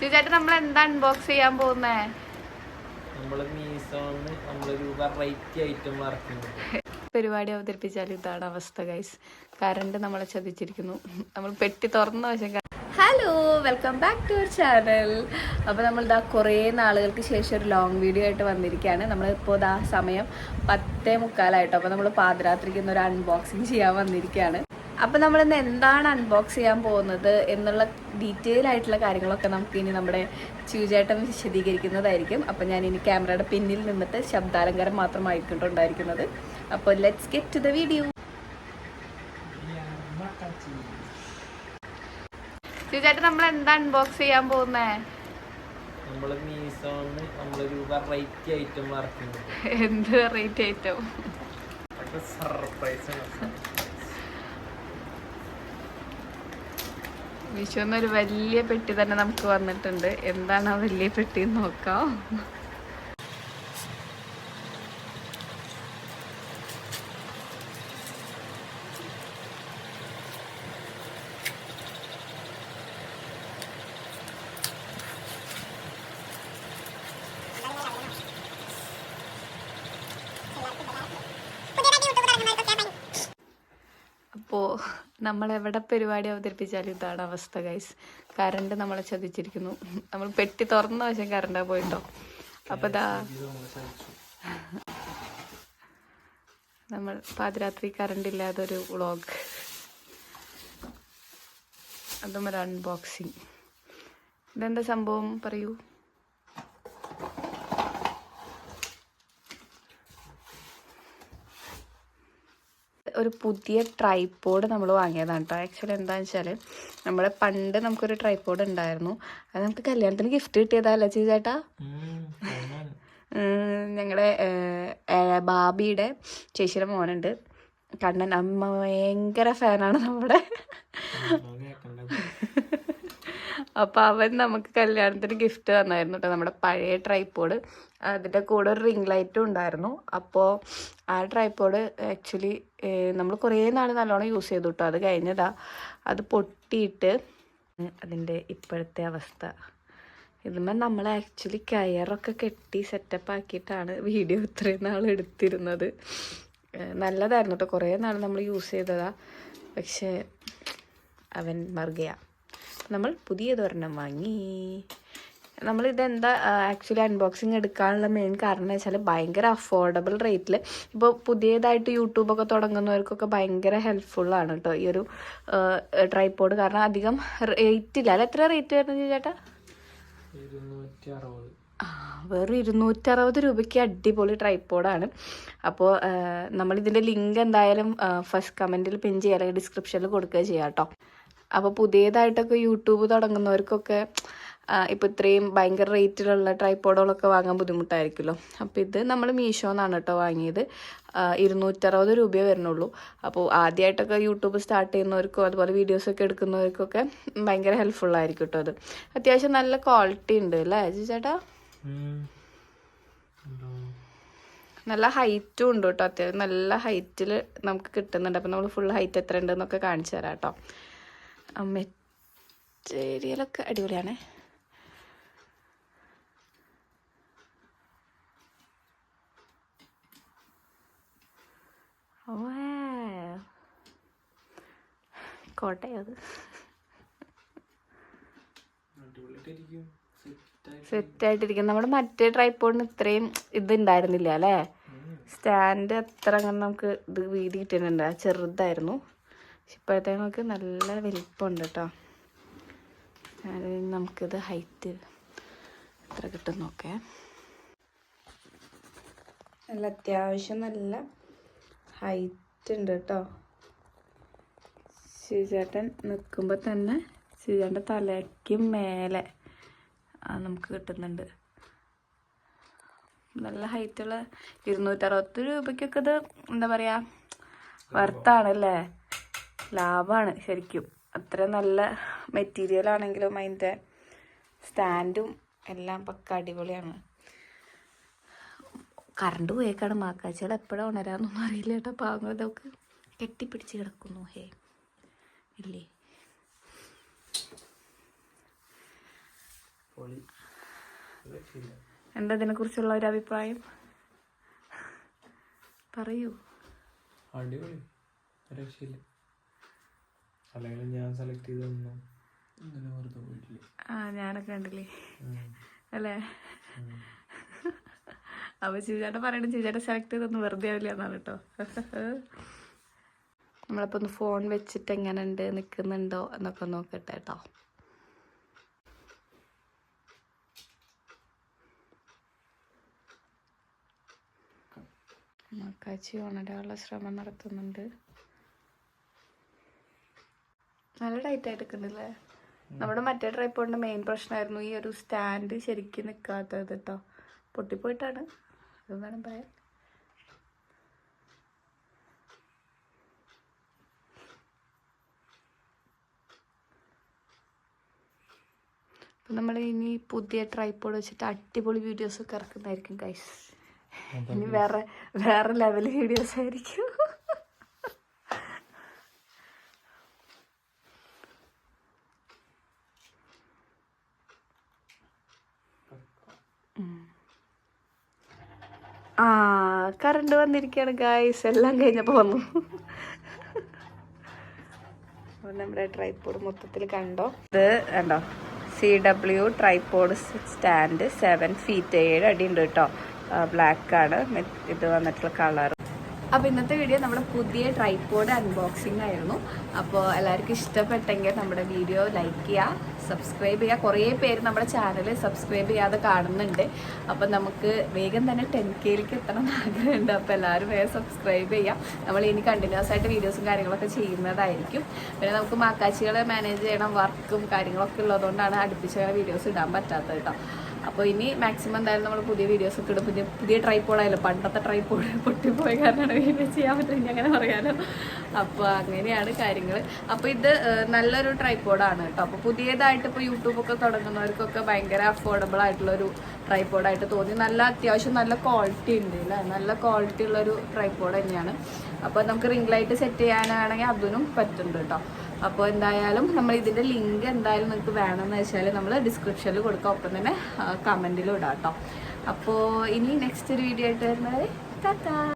ചേട്ടാ നമ്മൾ എന്താ അൺബോക്സ് ചെയ്യാൻ പോകുന്നേ? പരിപാടി അവതരിപ്പിച്ചാൽ ഇതാണ് അവസ്ഥ ഗൈസ് കറണ്ട് നമ്മളെ ചതിച്ചിരിക്കുന്നു. നമ്മൾ പെട്ടി തുറന്ന വശം hello welcome back to our channel അപ്പോൾ നമ്മൾ ഇതാ കുറേ നാളുകൾക്ക് ശേഷം ഒരു ലോങ് വീഡിയോ ആയിട്ട് വന്നിരിക്കുകയാണ്. നമ്മളിപ്പോൾ ഇതാ സമയം പത്തേ മുക്കാലായിട്ടോ. അപ്പോൾ നമ്മൾ പാതിരാത്രിക്ക് ഒരു അൺബോക്സിങ് ചെയ്യാൻ വന്നിരിക്കുകയാണ്. അപ്പോൾ നമ്മൾ ഇന്ന് എന്താണ് അൺബോക്സ് ചെയ്യാൻ പോകുന്നത് എന്നുള്ള ഡീറ്റെയിൽ ആയിട്ടുള്ള കാര്യങ്ങളൊക്കെ നമുക്ക് ഇനി നമ്മുടെ ചൂചേട്ടൻ വിശദീകരിക്കുന്നതായിരിക്കും. അപ്പോൾ ഞാൻ ഇനി ക്യാമറയുടെ പിന്നിൽ നിന്നിട്ട് ശബ്ദാലങ്കാരം മാത്രമായിരിക്കും ഉണ്ടായിരിക്കുന്നത് അപ്പോൾ let's get to the video ചൂചേട്ടൻ നമ്മൾ എന്താ അൺബോക്സ് ചെയ്യാൻ പോകുന്നേ? നമ്മൾ മീസോന്ന് നമ്മളൊരു വെറൈറ്റി ഐറ്റം എന്ത് വെറൈറ്റി ഐറ്റം സർപ്രൈസ് ആണ്. വിഷു എന്നൊരു വലിയ പെട്ടി തന്നെ നമുക്ക് വന്നിട്ടുണ്ട്. എന്താണ് ആ വലിയ പെട്ടി എന്ന് നോക്കാം. അപ്പോൾ നമ്മൾ എവിടെ പരിപാടി അവതരിപ്പിച്ചാലും ഇതാണ് അവസ്ഥ ഗൈസ് കറണ്ട് നമ്മളെ ചതിച്ചിരിക്കുന്നു. നമ്മൾ പെട്ടി തുറന്ന വശം കറണ്ടാ പോയിട്ടോ. അപ്പോൾ ഇതാ നമ്മൾ പാതിരാത്രി കറണ്ട് ഇല്ലാതൊരു വ്ളോഗ് അതും ഒരു അൺബോക്സിങ് ഇതെന്താ സംഭവം? പറയൂ. ഒരു പുതിയ ട്രൈപ്പോഡ് നമ്മൾ വാങ്ങിയതാണ് കേട്ടോ ആക്ച്വലി എന്താണെന്ന് വെച്ചാൽ നമ്മുടെ പണ്ട് നമുക്കൊരു ട്രൈപ്പോഡ് ഉണ്ടായിരുന്നു. അത് നമുക്ക് കല്യാണത്തിന് ഗിഫ്റ്റ് കിട്ടിയതല്ലേ ചേച്ചേട്ടാ ഞങ്ങളുടെ ബാബിയുടെ ചേച്ചിയുടെ മോനുണ്ട്. കണ്ണൻ അമ്മ ഭയങ്കര ഫാനാണ് നമ്മുടെ. അപ്പോൾ അവൻ നമുക്ക് കല്യാണത്തിന് ഗിഫ്റ്റ് തന്നായിരുന്നു കേട്ടോ നമ്മുടെ പഴയ ട്രൈപ്പോഡ് അതിന്റെ കൂടെ ഒരു റിംഗ് ലൈറ്റും ഉണ്ടായിരുന്നു. അപ്പോൾ ആ ട്രൈപ്പോഡ് ആക്ച്വലി നമ്മൾ കുറേ നാൾ നല്ലോണം യൂസ് ചെയ്തു കേട്ടോ അത് കഴിഞ്ഞതാ. അത് പൊട്ടിയിട്ട് അതിന്റെ ഇപ്പോഴത്തെ അവസ്ഥ. ഇതുമ്പോൾ നമ്മൾ ആക്ച്വലി കയറൊക്കെ കെട്ടി സെറ്റപ്പ് ആക്കിയിട്ടാണ് വീഡിയോ ഇത്രയും നാൾ എടുത്തിരുന്നത്. നല്ലതായിരുന്നു കേട്ടോ കുറേ നാൾ നമ്മൾ യൂസ് ചെയ്തതാ. പക്ഷേ അവൻ മറുകയാ. നമ്മൾ പുതിയതൊരെണ്ണം വാങ്ങി. നമ്മൾ എന്താ ആക്ച്വലി അൺബോക്സിങ് എടുക്കാനുള്ള മെയിൻ കാരണം എന്ന് വെച്ചാൽ ഭയങ്കര അഫോർഡബിൾ റേറ്റിൽ ഇപ്പോൾ പുതിയതായിട്ട് യൂട്യൂബൊക്കെ തുടങ്ങുന്നവർക്കൊക്കെ ഭയങ്കര ഹെൽപ്ഫുള്ളാണ് കേട്ടോ ഈ ഒരു ട്രൈപ്പോഡ് കാരണം അധികം റേറ്റ് ഇല്ല. അല്ല എത്ര റേറ്റ് വരുന്നത് ചേട്ടാ? ഇരുന്നൂറ്റി അറുപത് ആ, വെറും ഇരുന്നൂറ്ററുപത് രൂപയ്ക്ക് അടിപൊളി ട്രൈപ്പോഡാണ് അപ്പോൾ നമ്മളിതിന്റെ ലിങ്ക് എന്തായാലും ഫസ്റ്റ് കമന്റിൽ പിൻ ചെയ്യുക അല്ലെങ്കിൽ ഡിസ്ക്രിപ്ഷനിൽ കൊടുക്കുക ചെയ്യാം കേട്ടോ അപ്പോൾ പുതിയതായിട്ടൊക്കെ യൂട്യൂബ് തുടങ്ങുന്നവർക്കൊക്കെ ഇപ്പോൾ ഇത്രയും ഭയങ്കര റേറ്റിലുള്ള ട്രൈപ്പോഡുകളൊക്കെ വാങ്ങാൻ ബുദ്ധിമുട്ടായിരിക്കുമല്ലോ. അപ്പോൾ ഇത് നമ്മൾ മീഷോ എന്നാണ് കേട്ടോ വാങ്ങിയത് ഇരുന്നൂറ്ററുപത് രൂപയേ വരുന്നുള്ളൂ. അപ്പോൾ ആദ്യമായിട്ടൊക്കെ യൂട്യൂബ് സ്റ്റാർട്ട് ചെയ്യുന്നവർക്കും അതുപോലെ വീഡിയോസൊക്കെ എടുക്കുന്നവർക്കൊക്കെ ഭയങ്കര ഹെൽപ്ഫുള്ളായിരിക്കും കേട്ടോ അത്. അത്യാവശ്യം നല്ല ക്വാളിറ്റി ഉണ്ട് അല്ലേ ചേട്ടാ? നല്ല ഹൈറ്റും ഉണ്ട് കേട്ടോ അത്യാവശ്യം നല്ല ഹൈറ്റിൽ നമുക്ക് കിട്ടുന്നുണ്ട്. അപ്പോൾ നമ്മൾ ഫുൾ ഹൈറ്റ് എത്ര ഉണ്ടെന്നൊക്കെ കാണിച്ചു തരാം കേട്ടോ മെറ്റീരിയലൊക്കെ അടിപൊളിയാണ്. കോട്ടയോ അത്. സെറ്റായിട്ടിരിക്കും. സെറ്റ് ആയിട്ടിരിക്കും നമ്മുടെ മറ്റേ ട്രൈപ്പോഡിന് ഇത്രയും ഇത് ഉണ്ടായിരുന്നില്ല അല്ലേ സ്റ്റാൻഡ് എത്ര അങ്ങനെ നമുക്ക് ഇത് വീതി കിട്ടിയിട്ടുണ്ട് ചെറുതായിരുന്നു. പക്ഷെ ഇപ്പോഴത്തേക്ക് നല്ല വലിപ്പമുണ്ട് കേട്ടോ. നമുക്കിത് ഹൈറ്റ് എത്ര കിട്ടും നോക്കേ. നല്ല അത്യാവശ്യം നല്ല ഹൈറ്റ് ഉണ്ട് കേട്ടോ. ശിവചേട്ടൻ നിൽക്കുമ്പോൾ തന്നെ ശിവചേട്ടന്റെ തലയ്ക്ക് മേലെ നമുക്ക് കിട്ടുന്നുണ്ട്. നല്ല ഹൈറ്റുള്ള ഇരുന്നൂറ്ററുപത്തി രൂപയ്ക്കൊക്കെ ഇത് എന്താ പറയുക വർത്താണല്ലേ ലാഭമാണ് ശരിക്കും. അത്ര നല്ല മെറ്റീരിയൽ ആണെങ്കിലും അതിന്റെ സ്റ്റാൻഡും എല്ലാം പക്ക അടിപൊളിയാണ്. കറണ്ട് പോയേക്കാണ്. മാക്കാച്ചകൾ എപ്പോഴാണ് ഉണരാന്നൊന്നും അറിയില്ല കേട്ടോ. പാവങ്ങൾ കെട്ടിപ്പിടിച്ച് കിടക്കുന്നു. ഹേ ഇല്ലേ? എന്താ ഇതിനെക്കുറിച്ചുള്ള ഒരു അഭിപ്രായം? പറയൂ. അടിപൊളി. രക്ഷയില്ല. അല്ലെങ്കിൽ ഞാൻ സെലക്ട് ചെയ്തൊന്നും വെറുതെ പോയിട്ടില്ല. ആ ഞാനൊക്കെ കണ്ടില്ലേ? അല്ലേ? ഉം. അപ്പൊ ചീചേട്ടൻ പറയണ ചീചേട്ടൻ സെലക്ട് ചെയ്തൊന്നും വെറുതെ ആവില്ല എന്നാണ് കേട്ടോ. നമ്മളിപ്പോ ഒന്ന് ഫോൺ വെച്ചിട്ട് എങ്ങനെ ഉണ്ട് നിൽക്കുന്നുണ്ടോ എന്നൊക്കെ നോക്കട്ടെ കേട്ടോ. മക്കാച്ചി ഉണരാനുള്ള ശ്രമം നടത്തുന്നുണ്ട്. നല്ല ടൈറ്റ് ആയിട്ട് നിൽക്കുന്നില്ലേ? നമ്മുടെ മറ്റേ ട്രൈപ്പോണിന്റെ മെയിൻ പ്രശ്നമായിരുന്നു ഈ ഒരു സ്റ്റാൻഡ് ശരിക്കും നിൽക്കാത്തത് കേട്ടോ പൊട്ടിപ്പോയിട്ടാണ്. അത് വേണം പറയാൻ. അപ്പം നമ്മൾ ഇനി പുതിയ ട്രൈപ്പോഡ് വെച്ചിട്ട് അടിപൊളി വീഡിയോസ് ഒക്കെ ഇറക്കുന്നതായിരിക്കും കൈസ് ഇനി വേറെ വേറെ ലെവൽ വീഡിയോസ് ആയിരിക്കും. ആ കറണ്ട് വന്നിരിക്കുകയാണ് ഗായ്സ് എല്ലാം കഴിഞ്ഞപ്പോൾ വന്നു. നമ്മുടെ ട്രൈപ്പോഡ് മൊത്തത്തിൽ കണ്ടോ? ഇത് കണ്ടോ? C W tripod stand seven feet ഏഴ് അടി ഉണ്ട് കേട്ടോ. ബ്ലാക്ക് ആണ്. ഇത് വന്നിട്ടുള്ള കളർ അപ്പോൾ ഇന്നത്തെ വീഡിയോ നമ്മുടെ പുതിയ ട്രൈപ്പോഡ് അൺബോക്സിംഗ് ആയിരുന്നു. അപ്പോൾ എല്ലാവർക്കും ഇഷ്ടപ്പെട്ടെങ്കിൽ നമ്മുടെ വീഡിയോ ലൈക്ക് ചെയ്യുക സബ്സ്ക്രൈബ് ചെയ്യുക കുറേ പേര് നമ്മുടെ ചാനൽ സബ്സ്ക്രൈബ് ചെയ്യാതെ കാണുന്നുണ്ട്. അപ്പോൾ നമുക്ക് വേഗം തന്നെ ടെൻ കെയിലേക്ക് എത്തണം എന്ന് ആഗ്രഹമുണ്ട്. അപ്പോൾ എല്ലാവരും വേഗം സബ്സ്ക്രൈബ് ചെയ്യാം. നമ്മൾ ഇനി കണ്ടിന്യൂസ് ആയിട്ട് വീഡിയോസും കാര്യങ്ങളൊക്കെ ചെയ്യുന്നതായിരിക്കും. പിന്നെ നമുക്ക് മാക്കാച്ചികളെ മാനേജ് ചെയ്യണം വർക്കും കാര്യങ്ങളൊക്കെ ഉള്ളതുകൊണ്ടാണ് അടുപ്പിച്ച് വീഡിയോസ് ഇടാൻ പറ്റാത്തത് കേട്ടോ. അപ്പോൾ ഇനി മാക്സിമം എന്തായാലും നമ്മൾ പുതിയ വീഡിയോസ് ഒക്കെ ഇടും. പുതിയ പുതിയ ട്രൈപ്പോളായാലും പണ്ടത്തെ ട്രൈപ്പോൾ പൊട്ടിപ്പോയ കാരണമാണ് വീഡിയോ ചെയ്യാൻ പറ്റും അങ്ങനെ പറയാലോ. അപ്പോൾ അങ്ങനെയാണ് കാര്യങ്ങൾ അപ്പോൾ ഇത് നല്ലൊരു ട്രൈപ്പോഡാണ് കേട്ടോ. അപ്പോൾ പുതിയതായിട്ട് ഇപ്പോൾ യൂട്യൂബൊക്കെ തുടങ്ങുന്നവർക്കൊക്കെ ഭയങ്കര അഫോർഡബിൾ ആയിട്ടുള്ളൊരു ട്രൈപ്പോഡായിട്ട് തോന്നി. നല്ല അത്യാവശ്യം നല്ല ക്വാളിറ്റി ഉണ്ട് അല്ലേ നല്ല ക്വാളിറ്റി ഉള്ളൊരു ട്രൈപ്പോഡ് തന്നെയാണ്. അപ്പോൾ നമുക്ക് റിംഗ് ലൈറ്റ് സെറ്റ് ചെയ്യാനാണെങ്കിൽ അതിനും പറ്റുന്നുണ്ട് കേട്ടോ. അപ്പോൾ എന്തായാലും നമ്മൾ ഇതിന്റെ ലിങ്ക് എന്തായാലും നിങ്ങൾക്ക് വേണമെന്ന് വെച്ചാൽ നമ്മൾ ഡിസ്ക്രിപ്ഷനിൽ കൊടുക്കാം. ഒപ്പം തന്നെ കമന്റിലും ഇടാം കേട്ടോ അപ്പോൾ ഇനി നെക്സ്റ്റ് ഒരു വീഡിയോ ആയിട്ട് വരുന്നത് ടാറ്റാ